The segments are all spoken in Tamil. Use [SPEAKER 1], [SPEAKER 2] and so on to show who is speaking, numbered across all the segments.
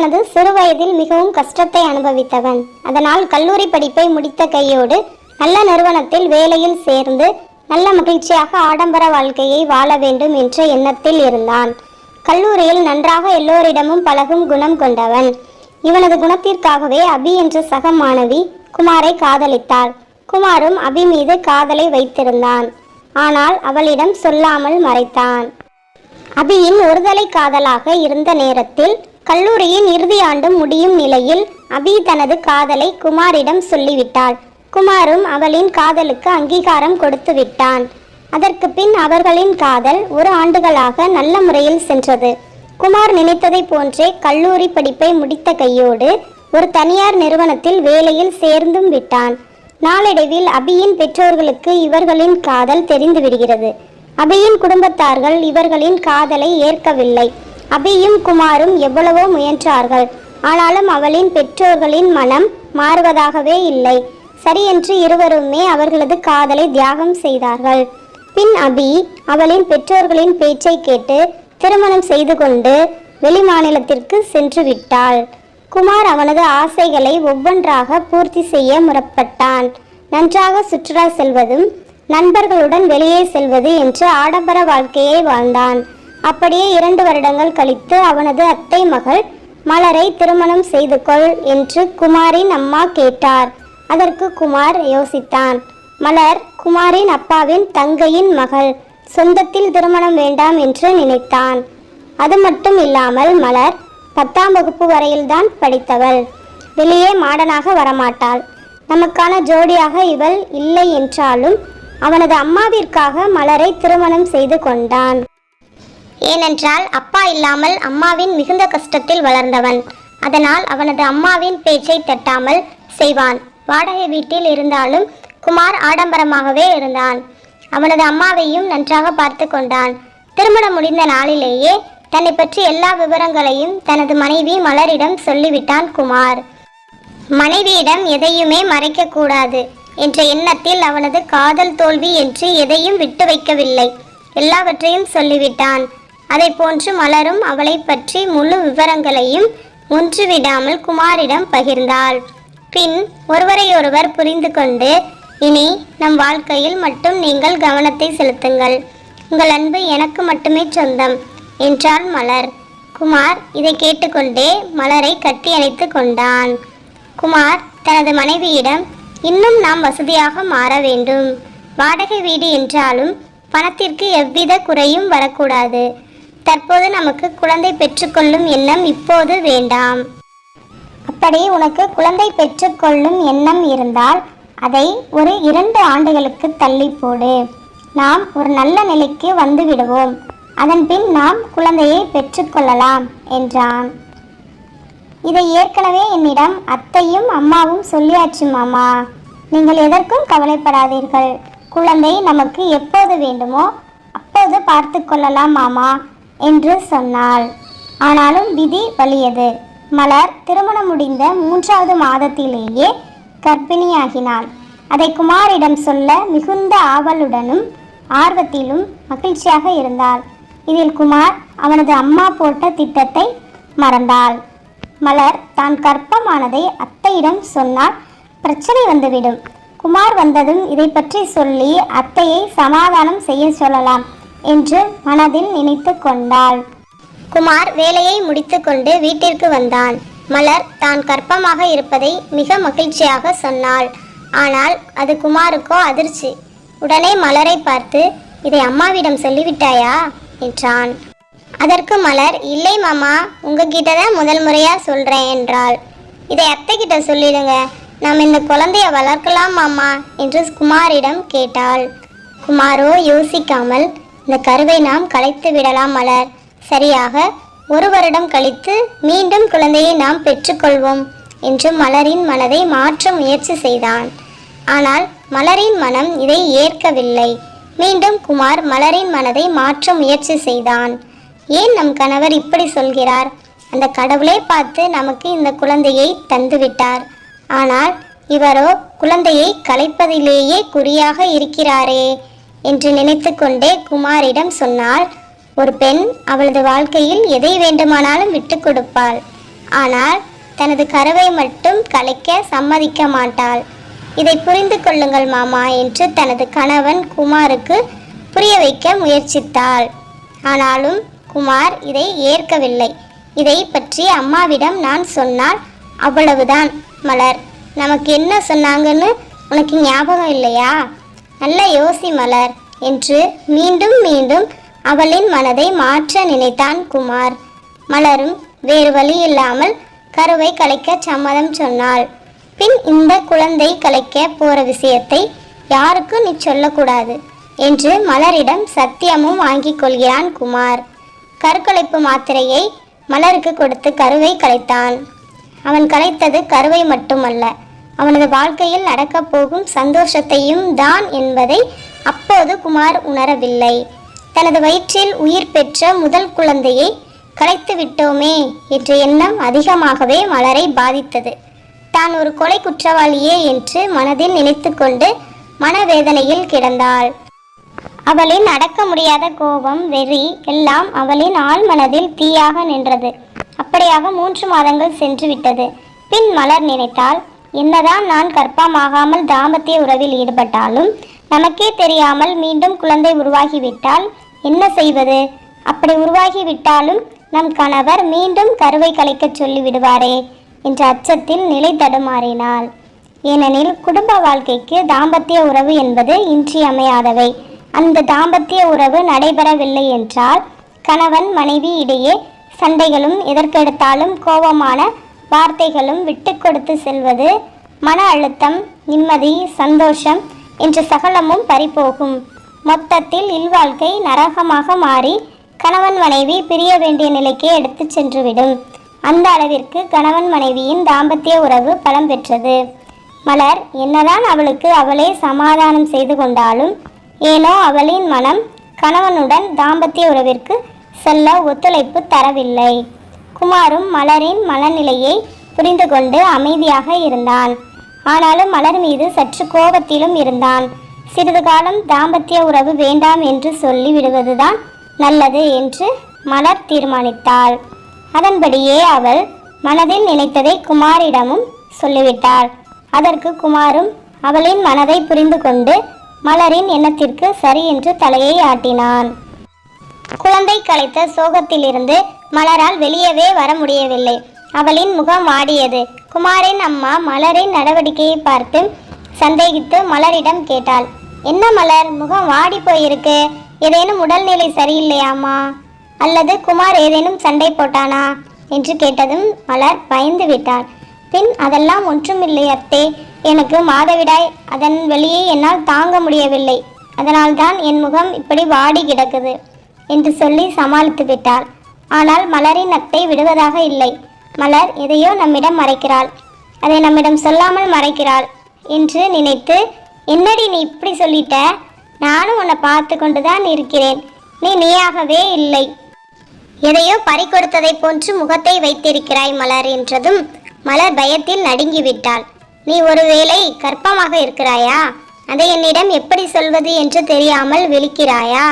[SPEAKER 1] தனது சிறு வயதில் மிகவும் கஷ்டத்தை அனுபவித்தவன். அதனால் கல்லூரி படிப்பை முடித்த கையோடு நல்ல நிறுவனத்தில் வேலையில் சேர்ந்து நல்ல மகிழ்ச்சியாக ஆடம்பர வாழ்க்கையை வாழ வேண்டும் என்ற எண்ணத்தில் இருந்தான். கல்லூரியில் நன்றாக எல்லோரிடமும் பழகும் குணம் கொண்டவன். இவனது குணத்திற்காகவே அபி என்ற சக மாணவி குமாரை காதலித்தாள். குமாரும் அபி மீது காதலை வைத்திருந்தான். ஆனால் அவளிடம் சொல்லாமல் மறைத்தான். அபியின் ஒருதலை காதலாக இருந்த நேரத்தில் கல்லூரியின் இறுதி ஆண்டு முடியும் நிலையில் அபி தனது காதலை குமாரிடம் சொல்லிவிட்டாள். குமாரும் அவளின் காதலுக்கு அங்கீகாரம் கொடுத்து விட்டான். அதற்கு பின் அவர்களின் காதல் ஒரு ஆண்டுகளாக நல்ல முறையில் சென்றது. குமார் நினைத்ததை போன்றே கல்லூரி படிப்பை முடித்த கையோடு ஒரு தனியார் நிறுவனத்தில் வேலையில் சேர்ந்தும் விட்டான். நாளடைவில் அபியின் பெற்றோர்களுக்கு இவர்களின் காதல் தெரிந்து விடுகிறது. அபியின் குடும்பத்தார்கள் இவர்களின் காதலை ஏற்கவில்லை. அபியும் குமாரும் எவ்வளவோ முயன்றார்கள். ஆனாலும் அவளின் பெற்றோர்களின் மனம் மாறுவதாகவே இல்லை. சரியென்று இருவருமே அவர்களது காதலை தியாகம் செய்தார்கள். பின் அபி அவளின் பெற்றோர்களின் பேச்சை கேட்டு திருமணம் செய்து கொண்டு வெளிமாநிலத்திற்கு சென்று விட்டாள். குமார் அவனது ஆசைகளை ஒவ்வொன்றாக பூர்த்தி செய்ய முற்பட்டான். நன்றாக சுற்றுலா செல்வதும் நண்பர்களுடன் வெளியே செல்வது என்று ஆடம்பர வாழ்க்கையை வாழ்ந்தான். அப்படியே இரண்டு வருடங்கள் கழித்து அவனது அத்தை மகள் மலரை திருமணம் செய்து கொள் என்று குமாரின் அம்மா கேட்டார். அதற்கு குமார் யோசித்தான். மலர் குமாரின் அப்பாவின் தங்கையின் மகள் சொந்தத்தில் திருமணம் வேண்டாம் என்று நினைத்தான். அது மட்டும் இல்லாமல் மலர் பத்தாம் வகுப்பு வரையில்தான் படித்தவள். வெளியே மாடனாக வரமாட்டாள். நமக்கான ஜோடியாக இவள் இல்லை என்றாலும் அவனது அம்மாவிற்காக மலரை திருமணம் செய்து கொண்டான். ஏனென்றால் அப்பா இல்லாமல் அம்மாவின் மிகுந்த கஷ்டத்தில் வளர்ந்தவன். அதனால் அவனது அம்மாவின் பேச்சை தட்டாமல் செய்வான். வாடகை வீட்டில் இருந்தாலும் குமார் ஆடம்பரமாகவே இருந்தான். அவனது அம்மாவையும் நன்றாக பார்த்து கொண்டான். திருமணம் முடிந்த நாளிலேயே தன்னை பற்றி எல்லா விவரங்களையும் தனது மனைவி மலரிடம் சொல்லிவிட்டான் குமார். மனைவியிடம் எதையுமே மறைக்கக்கூடாது என்ற எண்ணத்தில் அவனது காதல் தோல்வி என்று எதையும் விட்டு வைக்கவில்லை. எல்லாவற்றையும் சொல்லிவிட்டான். அதை போன்று மலரும் அவளை பற்றி முழு விவரங்களையும் ஒன்றுவிடாமல் குமாரிடம் பகிர்ந்தாள். பின் ஒருவரையொருவர் புரிந்து கொண்டு இனி நம் வாழ்க்கையில் மட்டும் நீங்கள் கவனத்தை செலுத்துங்கள். உங்கள் அன்பு எனக்கு மட்டுமே சொந்தம் என்றாள் மலர். குமார் இதை கேட்டுக்கொண்டே மலரை கட்டி அணைத்து கொண்டான். குமார் தனது மனைவியிடம் இன்னும் நாம் வசதியாக மாற வேண்டும். வாடகை வீடு என்றாலும் பணத்திற்கு எவ்வித குறையும் வரக்கூடாது. தற்போது நமக்கு குழந்தை பெற்றுக்கொள்ளும் எண்ணம் இப்போது வேண்டாம். அப்படி உனக்கு குழந்தை பெற்றுக்கொள்ளும் எண்ணம் இருந்தால் அதை ஒரு இரண்டு ஆண்டுகளுக்கு தள்ளி போடு. நாம் ஒரு நல்ல நிலைக்கு வந்து விடுவோம் அதன் பின் நாம் குழந்தையை பெற்றுக்கொள்ளலாம் என்றான். இதை ஏற்கனவே என்னிடம் அத்தையும் அம்மாவும் சொல்லியாச்சு மாமா. நீங்கள் எதற்கும் கவலைப்படாதீர்கள். குழந்தை நமக்கு எப்போது வேண்டுமோ அப்போது பார்த்து கொள்ளலாம் மாமா. என்று சொன்னாள். ஆனாலும் விதி வலியது. மலர் திருமணம் முடிந்த மூன்றாவது மாதத்திலேயே கர்ப்பிணியாகினாள். அதை குமாரிடம் சொல்ல மிகுந்த ஆவலுடனும் ஆர்வத்திலும் மகிழ்ச்சியாக இருந்தாள். இதில் குமார் அவனது அம்மா போட்ட திட்டத்தை மறந்தாள். மலர் தான் கர்ப்பமானதை அத்தையிடம் சொன்னால் பிரச்சனை வந்துவிடும். குமார் வந்ததும் இதை பற்றி சொல்லி அத்தையை சமாதானம் செய்ய சொல்லலாம். என்று மனதில் நினைத்து கொண்டாள். குமார் வேலையை முடித்துக்கொண்டு வீட்டிற்கு வந்தான். மலர் தான் கர்ப்பமாக இருப்பதை மிக மகிழ்ச்சியாக சொன்னாள். ஆனால் அது குமாருக்கோ அதிர்ச்சி. உடனே மலரை பார்த்து இதை அம்மாவிடம் சொல்லிவிட்டாயா? என்றான். அதற்கு மலர் இல்லை மாமா உங்ககிட்ட தான் முதல் முறையாக சொல்கிறேன் என்றாள். இதை அத்தைக்கிட்ட சொல்லிடுங்க. நாம் இந்த குழந்தைய வளர்க்கலாம் மாமா என்று குமாரிடம் கேட்டாள். குமாரோ யோசிக்காமல் இந்த கருவை நாம் கலைத்து விடலாம் மலர். சரியாக ஒரு வருடம் கழித்து மீண்டும் குழந்தையை நாம் பெற்றுக்கொள்வோம் என்று மலரின் மனதை மாற்ற முயற்சி செய்தான். ஆனால் மலரின் மனம் இதை ஏற்கவில்லை. மீண்டும் குமார் மலரின் மனதை மாற்ற முயற்சி செய்தான். ஏன் நம் கணவர் இப்படி சொல்கிறார்? அந்த கடவுளே பார்த்து நமக்கு இந்த குழந்தையை தந்துவிட்டார். ஆனால் இவரோ குழந்தையை கலைப்பதிலேயே குறியாக இருக்கிறாரே. என்று நினைத்து கொண்டே குமாரிடம் சொன்னாள் ஒரு பெண் அவளது வாழ்க்கையில் எதை வேண்டுமானாலும் விட்டு கொடுப்பாள். ஆனால் தனது கருவை மட்டும் கலைக்க சம்மதிக்க மாட்டாள். இதை புரிந்து கொள்ளுங்கள் மாமா என்று தனது கணவன் குமாருக்கு புரிய வைக்க முயற்சித்தாள். ஆனாலும் குமார் இதை ஏற்கவில்லை. இதை பற்றி அம்மாவிடம் நான் சொன்னால் அவ்வளவுதான் மலர். நமக்கு என்ன சொன்னாங்கன்னு உனக்கு ஞாபகம் இல்லையா? நல்ல யோசி மலர் என்று மீண்டும் மீண்டும் அவளின் மனதை மாற்ற நினைத்தான் குமார். மலரும் வேறு வழி இல்லாமல் கருவை கலைக்க சம்மதம் சொன்னாள். பின் இந்த குழந்தை கலைக்க போற விஷயத்தை யாருக்கும் நீ சொல்லக்கூடாது என்று மலரிடம் சத்தியமும் வாங்கிக் கொள்கிறான் குமார். கருக்கலைப்பு மாத்திரையை மலருக்கு கொடுத்து கருவை கலைத்தான். அவன் கலைத்தது கருவை மட்டுமல்ல அவனது வாழ்க்கையில் நடக்கப் போகும் சந்தோஷத்தையும் தான் என்பதை அப்போது குமார் உணரவில்லை. தனது வயிற்றில் உயிர் பெற்ற முதல் குழந்தையை கலைத்து விட்டோமே என்ற எண்ணம் அதிகமாகவே மலரை பாதித்தது. தான் ஒரு கொலை குற்றவாளியே என்று மனதில் நினைத்துக்கொண்டு மனவேதனையில் கிடந்தாள். அவளின் அடக்க முடியாத கோபம் வெறி எல்லாம் அவளின் ஆள் மனதில் தீயாக நின்றது. அப்படியாக மூன்று மாதங்கள் சென்று விட்டது. பின் மலர் நினைத்தால் என்னதான் நான் கர்ப்பமாகாமல் தாம்பத்திய உறவில் ஈடுபட்டாலும் நமக்கே தெரியாமல் மீண்டும் குழந்தை உருவாகிவிட்டால் என்ன செய்வது? அப்படி உருவாகிவிட்டாலும் நம் கணவர் மீண்டும் கருவை கலைக்கச் சொல்லி விடுவாரே என்ற அச்சத்தில் நிலை தடுமாறினாள். ஏனெனில் குடும்ப வாழ்க்கைக்கு தாம்பத்திய உறவு என்பது இன்றியமையாதவை. அந்த தாம்பத்திய உறவு நடைபெறவில்லை என்றால் கணவன் மனைவி இடையே சண்டைகளும் எதற்கெடுத்தாலும் கோபமான வார்த்தைகளும் விட்டு கொடுத்து செல்வது மன அழுத்தம் நிம்மதி சந்தோஷம் என்ற சகலமும் பறிபோகும். மொத்தத்தில் இல்வாழ்க்கை நரகமாக மாறி கணவன் மனைவி பிரிய வேண்டிய நிலைக்கு எடுத்துச் சென்றுவிடும். அந்த அளவிற்கு கணவன் மனைவியின் தாம்பத்திய உறவு பலம் பெற்றது. மலர் என்னதான் அவளுக்கு அவளே சமாதானம் செய்து கொண்டாலும் ஏனோ அவளின் மனம் கணவனுடன் தாம்பத்திய உறவிற்கு செல்ல ஒத்துழைப்பு தரவில்லை. குமாரும் மலரின் மனநிலையை புரிந்து கொண்டு அமைதியாக இருந்தான். ஆனாலும் மலர் மீது சற்று கோபத்திலும் இருந்தான். சிறிது காலம் தாம்பத்திய உறவு வேண்டாம் என்று சொல்லி விடுவதுதான் நல்லது என்று மலர் தீர்மானித்தாள். அதன்படியே அவள் மனதில் நினைத்ததை குமாரிடமும் சொல்லிவிட்டாள். அதற்கு குமாரும் அவளின் மனதை புரிந்து கொண்டு மலரின் எண்ணத்திற்கு சரி என்று தலையை ஆட்டினான். குழந்தை கலைத்த சோகத்திலிருந்து மலரால் வெளியவே வர முடியவில்லை அவளின் முகம் வாடியது. குமாரின் அம்மா மலரின் நடவடிக்கையை பார்த்து சந்தேகித்து மலரிடம் கேட்டாள் என்ன மலர் முகம் வாடி போயிருக்கு. ஏதேனும் உடல்நிலை சரியில்லையாம்மா? அல்லது குமார் ஏதேனும் சண்டை போட்டானா? என்று கேட்டதும் மலர் பயந்து விட்டாள் பின் அதெல்லாம் ஒன்றுமில்லை அத்தே. எனக்கு மாதவிடாய். அதன் வெளியே என்னால் தாங்க முடியவில்லை. அதனால்தான் என் முகம் இப்படி வாடி கிடக்குது என்று சொல்லி சமாளித்து விட்டாள். ஆனால் மலரின் அத்தை விடுவதாக இல்லை. மலர் எதையோ நம்மிடம் மறைக்கிறாள். அதை நம்மிடம் சொல்லாமல் மறைக்கிறாள் என்று நினைத்து என்னடி நீ இப்படி சொல்லிட்ட? நானும் உன்னை பார்த்து கொண்டுதான் இருக்கிறேன். நீ நீயாகவே இல்லை. எதையோ பறிகொடுத்ததை போன்று முகத்தை வைத்திருக்கிறாய் மலர் என்றதும் மலர் பயத்தில் நடுங்கிவிட்டாள். நீ ஒருவேளை கற்பமாக இருக்கிறாயா? அதை என்னிடம் எப்படி சொல்வது என்று தெரியாமல் விழிக்கிறாயா?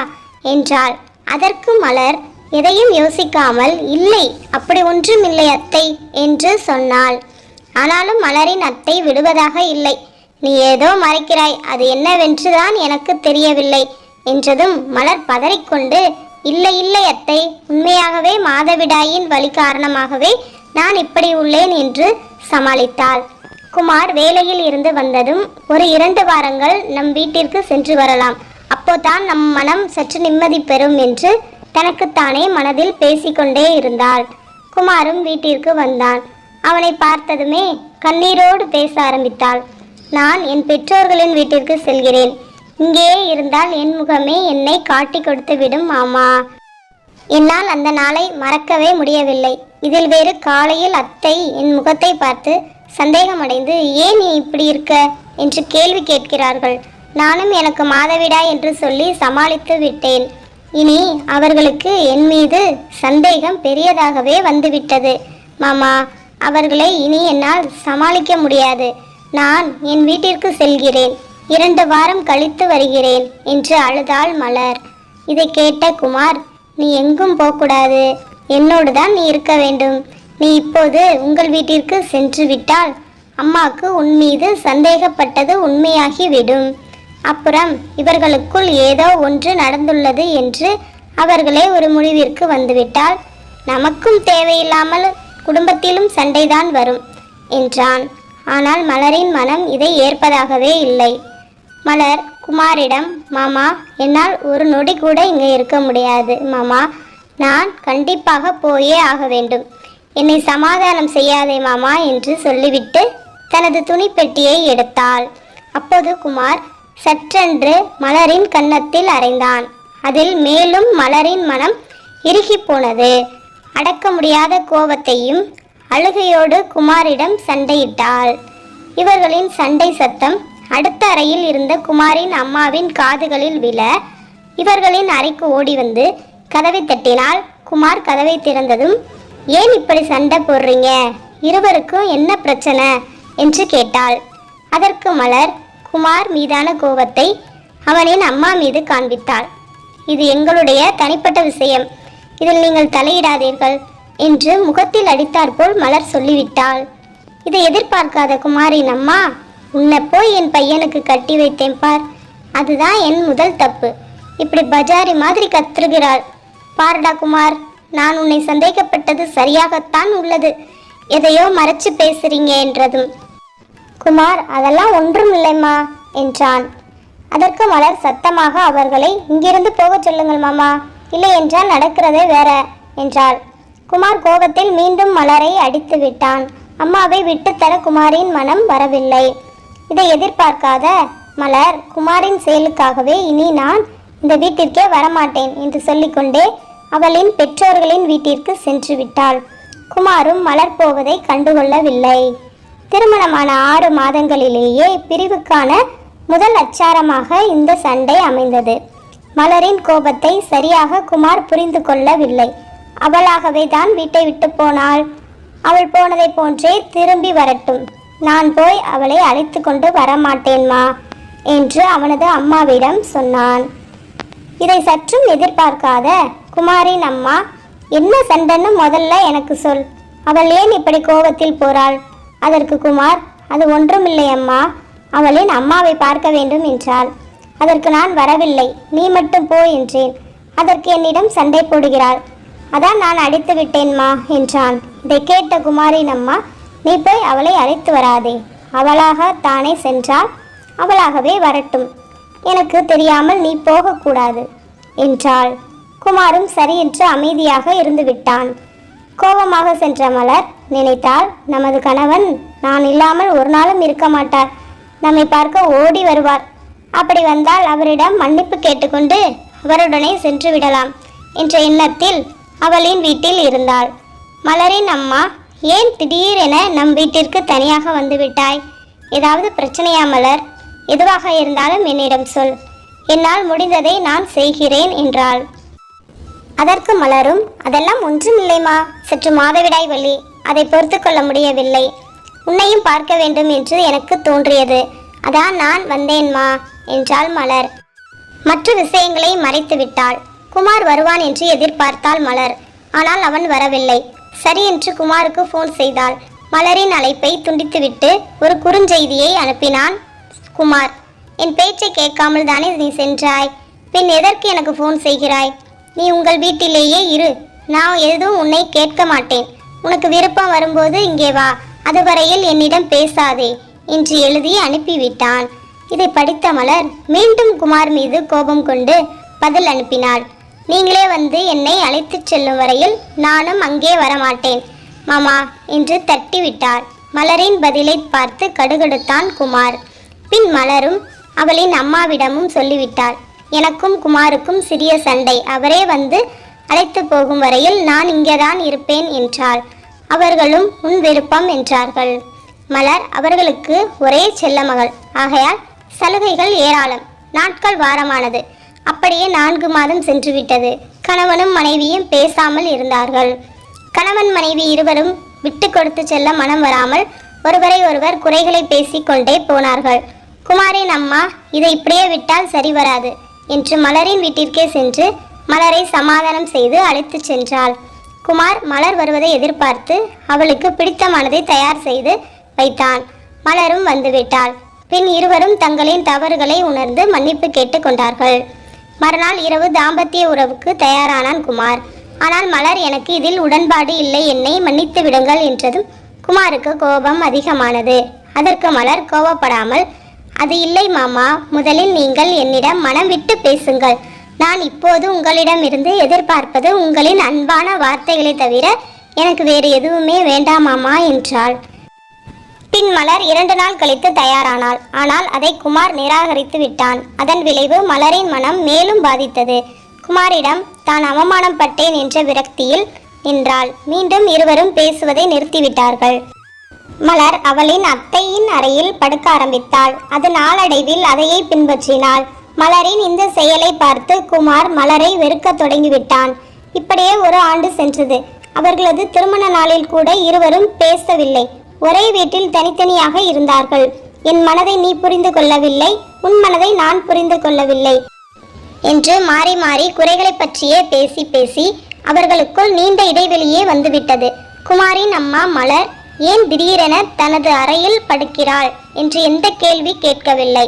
[SPEAKER 1] என்றாள். அதற்கு மலர் எதையும் யோசிக்காமல் இல்லை அப்படி ஒன்றும் இல்லை அத்தை என்று சொன்னாள். ஆனாலும் மலரின் அத்தை விடுவதாக இல்லை. நீ ஏதோ மறைக்கிறாய் அது என்னவென்றுதான் எனக்கு தெரியவில்லை என்றதும் மலர் பதறிக்கொண்டு இல்லை இல்லை அத்தை உண்மையாகவே மாதவிடாயின் வழி காரணமாகவே நான் இப்படி உள்ளேன் என்று சமாளித்தாள். குமார் வேலையில் இருந்து வந்ததும் ஒரு இரண்டு வாரங்கள் நம் வீட்டிற்கு சென்று வரலாம். அப்போதான் நம் மனம் சற்று நிம்மதி பெறும் என்று தனக்குத்தானே மனதில் பேசிக்கொண்டே இருந்தாள். குமாரும் வீட்டிற்கு வந்தான். அவனை பார்த்ததுமே கண்ணீரோடு பேச ஆரம்பித்தாள். நான் என் பெற்றோர்களின் வீட்டிற்கு செல்கிறேன். இங்கேயே இருந்தால் என் முகமே என்னை காட்டி கொடுத்து விடும் மாமா. என்னால் அந்த நாளை மறக்கவே முடியவில்லை. இதில் வேறு காலையில் அத்தை என் முகத்தை பார்த்து சந்தேகமடைந்து ஏன் நீ இப்படி இருக்க என்று கேள்வி கேட்கிறார்கள். நானும் எனக்கு மாதவிடா என்று சொல்லி சமாளித்து விட்டேன். இனி அவர்களுக்கு என் மீது சந்தேகம் பெரியதாகவே வந்துவிட்டது. மாமா அவர்களை இனி என்னால் சமாளிக்க முடியாது. நான் என் வீட்டிற்கு செல்கிறேன். இரண்டு வாரம் கழித்து வருகிறேன் என்று அழுதாள் மலர். இதை கேட்ட குமார் நீ எங்கும் போகக்கூடாது. என்னோடு தான் நீ இருக்க வேண்டும். நீ இப்போது உங்கள் வீட்டிற்கு சென்று விட்டால் அம்மாவுக்கு உன் மீது சந்தேகப்பட்டது உண்மையாகிவிடும். அப்புறம் இவர்களுக்குள் ஏதோ ஒன்று நடந்துள்ளது என்று அவர்களே ஒரு முடிவிற்கு வந்துவிட்டால் நமக்கும் தேவையில்லாமல் குடும்பத்திலும் சண்டைதான் வரும் என்றான். ஆனால் மலரின் மனம் இதை ஏற்பதாகவே இல்லை. மலர் குமாரிடம் மாமா என்னால் ஒரு நொடி கூட இங்கே இருக்க முடியாது மாமா. நான் கண்டிப்பாக போயே ஆக வேண்டும். என்னை சமாதானம் செய்யாதே மாமா என்று சொல்லிவிட்டு தனது துணிப்பெட்டியை எடுத்தாள். அப்போது குமார் சற்றென்று மலரின் கன்னத்தில் அறைந்தான் அதில் மேலும் மலரின் மனம் இறுகிப் போனது. அடக்க முடியாத கோபத்தையும் அழுகையோடு குமாரிடம் சண்டையிட்டாள். இவர்களின் சண்டை சத்தம் அடுத்த அறையில் இருந்த குமாரின் அம்மாவின் காதுகளில் விழ இவர்களின் அறைக்கு ஓடி வந்து கதவை தட்டினால் குமார் கதவை திறந்ததும் ஏன் இப்படி சண்டை போடுறீங்க? இருவருக்கும் என்ன பிரச்சனை? என்று கேட்டாள். அதற்கு மலர் குமார் மீதான கோபத்தை அவனின் அம்மா மீது காண்பித்தாள். இது எங்களுடைய தனிப்பட்ட விஷயம். இதில் நீங்கள் தலையிடாதீர்கள் என்று முகத்தில் அடித்தாற்போல் மலர் சொல்லிவிட்டாள். இதை எதிர்பார்க்காத குமாரின் அம்மா உன்னை போய் என் பையனுக்கு கட்டி வைத்தேன் பார். அதுதான் என் முதல் தப்பு. இப்படி பஜாரி மாதிரி கத்துருகிறாள். பாருடா குமார் நான் உன்னை சந்தேகப்பட்டது சரியாகத்தான் உள்ளது. எதையோ மறைச்சு பேசுறீங்க என்றதும் குமார் அதெல்லாம் ஒன்றும் இல்லைம்மா என்றான். அதற்கு மலர் சத்தமாக அவர்களை இங்கிருந்து போகச் சொல்லுங்கள் மாமா இல்லை என்றால் நடக்கிறதே வேற என்றாள். குமார் கோபத்தில் மீண்டும் மலரை அடித்து விட்டான். அம்மாவை விட்டுத்தர குமாரின் மனம் வரவில்லை. இதை எதிர்பார்க்காத மலர் குமாரின் செயலுக்காகவே இனி நான் இந்த வீட்டிற்கே வரமாட்டேன் என்று சொல்லிக்கொண்டே அவளின் பெற்றோர்களின் வீட்டிற்கு சென்று விட்டாள். குமாரும் மலர் போவதை கண்டுகொள்ளவில்லை. திருமணமான ஆறு மாதங்களிலேயே பிரிவுக்கான முதல் அச்சாரமாக இந்த சண்டை அமைந்தது. மலரின் கோபத்தை சரியாக குமார் புரிந்து கொள்ளவில்லை. அவளாகவே தான் வீட்டை விட்டு போனாள். அவள் போனதை போன்றே திரும்பி வரட்டும். நான் போய் அவளை அழைத்து கொண்டு வரமாட்டேன்மா என்று அவனது அம்மாவிடம் சொன்னான். இதை சற்றும் எதிர்பார்க்காத குமாரின் அம்மா என்ன சண்டைன்னு முதல்ல எனக்கு சொல். அவள் ஏன் இப்படி கோபத்தில் போறாள்? அதற்கு குமார் அது ஒன்றுமில்லை அம்மா அவளின் அம்மாவை பார்க்க வேண்டும் என்றாள். அதற்கு நான் வரவில்லை. நீ மட்டும் போ என்றேன். அதற்கு என்னிடம் சண்டை போடுகிறாள். அதான் நான் அடித்து விட்டேன்மா என்றான். இதை கேட்ட குமாரின் அம்மா நீ போய் அவளை அழைத்து வராதே. அவளாக தானே சென்றால் அவளாகவே வரட்டும். எனக்கு தெரியாமல் நீ போகக்கூடாது என்றாள். குமாரும் சரி என்று அமைதியாக இருந்துவிட்டான் கோபமாக சென்ற மலர் நினைத்தால் நமது கணவன் நான் இல்லாமல் ஒரு நாளும் இருக்க மாட்டார். நம்மை பார்க்க ஓடி வருவார். அப்படி வந்தால் அவரிடம் மன்னிப்பு கேட்டுக்கொண்டு அவருடனே சென்று விடலாம் என்ற எண்ணத்தில் அவளின் வீட்டில் இருந்தாள். மலரின் அம்மா ஏன் திடீரென நம் வீட்டிற்கு தனியாக வந்துவிட்டாய் ஏதாவது பிரச்சனையா மலர்? எதுவாக இருந்தாலும் என்னிடம் சொல். என்னால் முடிந்ததை நான் செய்கிறேன் என்றாள். அதற்கு மலரும் அதெல்லாம் ஒன்றுமில்லைமா சற்று மாதவிடாய் வலி அதை பொறுத்து கொள்ள முடியவில்லை. உன்னையும் பார்க்க வேண்டும் என்று எனக்கு தோன்றியது. அதான் நான் வந்தேன்மா என்றாள் மலர். மற்ற விஷயங்களை மறைத்து விட்டாள் குமார் வருவான் என்று எதிர்பார்த்தாள் மலர். ஆனால் அவன் வரவில்லை. சரி என்று குமாருக்கு ஃபோன் செய்தாள். மலரின் அழைப்பை துண்டித்துவிட்டு ஒரு குறுஞ்செய்தியை அனுப்பினான் குமார். என் பேச்சை கேட்காமல் தானே நீ சென்றாய்? பின் எதற்கு எனக்கு ஃபோன் செய்கிறாய்? நீ உங்கள் வீட்டிலேயே இரு. நான் எதுவும் உன்னை கேட்க மாட்டேன். உனக்கு விருப்பம் வரும்போது இங்கே வா. அதுவரையில் என்னிடம் பேசாதே என்று எழுதி அனுப்பிவிட்டான். இதை படித்த மலர் மீண்டும் குமார் மீது கோபம் கொண்டு பதில் அனுப்பினாள். நீங்களே வந்து என்னை அழைத்துச் செல்லும் வரையில் நானும் அங்கே வரமாட்டேன். மாமா என்று தட்டிவிட்டார் மலரின் பதிலை பார்த்து கடுகடுத்தான் குமார். பின் மலரும் அவளின் அம்மாவிடமும் சொல்லிவிட்டாள். எனக்கும் குமாருக்கும் சிறிய சண்டை. அவரே வந்து அழைத்து போகும் வரையில் நான் இங்கேதான் இருப்பேன் என்றாள். அவர்களும் உன் விருப்பம் என்றார்கள். மலர் அவர்களுக்கு ஒரே செல்ல மகள். ஆகையால் சலுகைகள் ஏராளம். நாட்கள் வாரமானது. அப்படியே நான்கு மாதம் சென்றுவிட்டது. கணவனும் மனைவியும் பேசாமல் இருந்தார்கள். கணவன் மனைவி இருவரும் விட்டு கொடுத்து செல்ல மனம் வராமல் ஒருவரை ஒருவர் குறைகளை பேசிக்கொண்டே போனார்கள். குமாரின் அம்மா இதை இப்படியே விட்டால் சரி வராது. என்று மலரின் வீட்டிற்கே சென்று மலரை சமாதானம் செய்து அழைத்துச் சென்றாள். குமார் மலர் வருவதை எதிர்பார்த்து அவளுக்கு பிடித்தமானதை தயார் செய்து வைத்தான். மலரும் வந்துவிட்டாள். பின் இருவரும் தங்களின் தவறுகளை உணர்ந்து மன்னிப்பு கேட்டுக்கொண்டார்கள் மறுநாள் இரவு தாம்பத்திய உறவுக்கு தயாரானான் குமார். ஆனால் மலர் எனக்கு இதில் உடன்பாடு இல்லை. என்னை மன்னித்து விடுங்கள் என்றதும் குமாருக்கு கோபம் அதிகமானது. அதற்கு மலர் கோபப்படாமல் அது இல்லை மாமா. முதலில் நீங்கள் என்னிடம் மனம் விட்டு பேசுங்கள். நான் இப்போது உங்களிடமிருந்து எதிர்பார்ப்பது உங்களின் அன்பான வார்த்தைகளை தவிர எனக்கு வேறு எதுவுமே வேண்டாமாமா என்றாள். பின் மலர் இரண்டு நாள் கழித்து தயாரானாள். ஆனால் அதை குமார் நிராகரித்து விட்டான். அதன் விளைவு மலரின் மனம் மேலும் பாதித்தது. குமாரிடம் தான் அவமானம் பட்டேன் என்ற விரக்தியில் நின்றாள். மீண்டும் இருவரும் பேசுவதை நிறுத்திவிட்டார்கள். மலர் அவளின் அத்தையின் அறையில் படுக்க ஆரம்பித்தாள். அது நாளடைவில் அதையே பின்பற்றினாள். மலரின் இந்த செயலை பார்த்து குமார் மலரை வெறுக்கத் தொடங்கிவிட்டான். இப்படியே ஒரு ஆண்டு சென்றது. அவர்களது திருமண நாளில் கூட இருவரும் பேசவில்லை. ஒரே வீட்டில் தனித்தனியாக இருந்தார்கள். என் மனதை நீ புரிந்து கொள்ளவில்லை உன் மனதை நான் புரிந்து கொள்ளவில்லை என்று மாறி மாறி குறைகளை பற்றியே பேசி பேசி அவர்களுக்குள் நீண்ட இடைவெளியே வந்துவிட்டது. குமாரின் அம்மா மலர் ஏன் திடீரென தனது அறையில் படுக்கிறாள் என்று எந்த கேள்வி கேட்கவில்லை.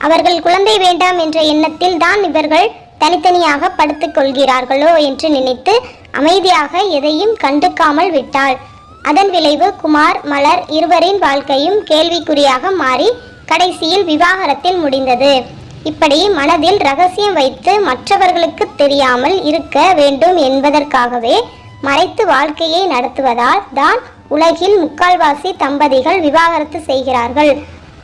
[SPEAKER 1] அவர்கள் குழந்தை வேண்டாம் என்ற எண்ணத்தில் தான் இவர்கள் தனித்தனியாக படுத்துக் கொள்கிறார்களோ என்று நினைத்து அமைதியாக எதையும் கண்டுக்காமல் விட்டாள். அதன் விளைவு குமார் மலர் இருவரின் வாழ்க்கையும் கேள்விக்குறியாக மாறி கடைசியில் விவாகரத்தில் முடிந்தது. இப்படி மனதில் ரகசியம் வைத்து மற்றவர்களுக்கு தெரியாமல் இருக்க வேண்டும் என்பதற்காகவே மறைத்து வாழ்க்கையை நடத்துவதால் தான் உலகில் முக்கால்வாசி தம்பதிகள் விவாகரத்து செய்கிறார்கள்.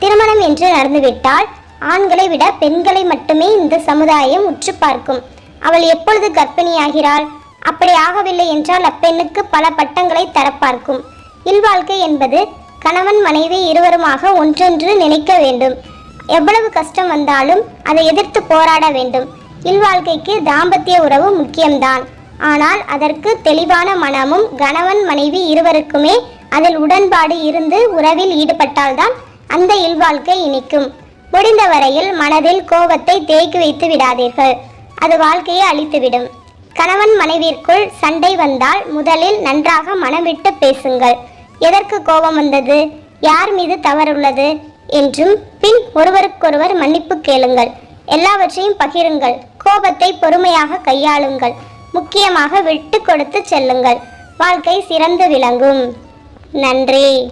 [SPEAKER 1] திருமணம் என்று நடந்துவிட்டால் ஆண்களை விட பெண்களை மட்டுமே இந்த சமுதாயம் உற்று பார்க்கும். அவள் எப்பொழுது கர்ப்பிணியாகிறாள்? அப்படி ஆகவில்லை என்றால் அப்பெண்ணுக்கு பல பட்டங்களை தரப்பார்க்கும். இல்வாழ்க்கை என்பது கணவன் மனைவி இருவருமாக ஒன்றென்று நினைக்க வேண்டும். எவ்வளவு கஷ்டம் வந்தாலும் அதை எதிர்த்து போராட வேண்டும். இல்வாழ்க்கைக்கு தாம்பத்திய உறவு முக்கியம்தான். ஆனால் அதற்கு தெளிவான மனமும் கணவன் மனைவி இருவருக்குமே அதில் உடன்பாடு இருந்து உறவில் ஈடுபட்டால்தான் அந்த இல்வாழ்க்கை இனிக்கும். முடிந்த வரையில் மனதில் கோபத்தை தேக்கி வைத்து விடாதீர்கள். அது வாழ்க்கையை அழித்துவிடும். கணவன் மனைவிற்குள் சண்டை வந்தால் முதலில் நன்றாக மனம் விட்டு பேசுங்கள். எதற்கு கோபம் வந்தது? யார் மீது தவறுள்ளது? என்றும் பின் ஒருவருக்கொருவர் மன்னிப்பு கேளுங்கள். எல்லாவற்றையும் பகிருங்கள். கோபத்தை பொறுமையாக கையாளுங்கள். முக்கியமாக விட்டு கொடுத்து செல்லுங்கள். வாழ்க்கை சிறந்து விளங்கும். நன்றி.